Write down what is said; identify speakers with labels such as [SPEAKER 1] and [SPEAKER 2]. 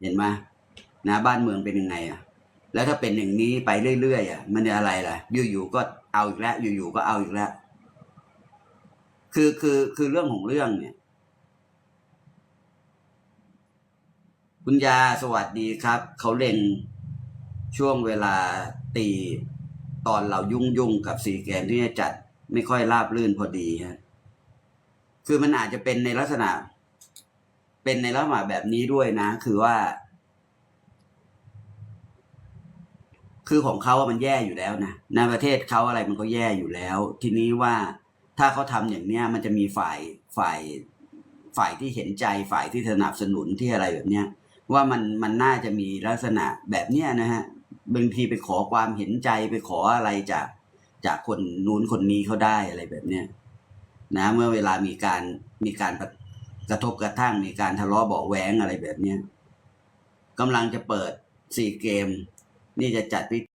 [SPEAKER 1] เห็นไหมนะบ้านเมืองเป็นยังไงอะ แล้วถ้าเป็นอย่างนี้ไปเรื่อยๆอะ มันจะอะไรล่ะ อยู่ๆก็เอาอีกแล้ว อยู่ๆก็เอาอีกแล้ว คือคือคือเรื่องของเรื่องเนี่ย คุณยาสวัสดีครับ เขาเล็งช่วงเวลาตีตอนเรายุ่งยุ่งๆกับสีแกมที่จะจัดไม่ค่อยราบรื่นพอดีฮะ คือมันอาจจะเป็นในลักษณะ เป็นในลักษณะแบบนี้ด้วยนะ คือว่า คือของเขาอะมันแย่อยู่แล้วนะในประเทศเขาอะไรมันก็แย่อยู่แล้ว ทีนี้ว่าถ้าเขาทำอย่างเนี้ย มันจะมีฝ่ายฝ่ายฝ่ายที่เห็นใจฝ่ายที่สนับสนุนที่อะไรแบบเนี้ยว่ามันมันน่าจะมีลักษณะแบบเนี้ยนะฮะบางทีไปขอความเห็นใจไปขออะไรจากจากคนนู้นคนนี้เขาได้อะไรแบบเนี้ยนะ เมื่อเวลามีการมีการ กระทบกระทั่งมีการทะเลาะเบาะแว้งอะไรแบบเนี้ยกำลังจะเปิดสี่เกม นี่จะจัดพิ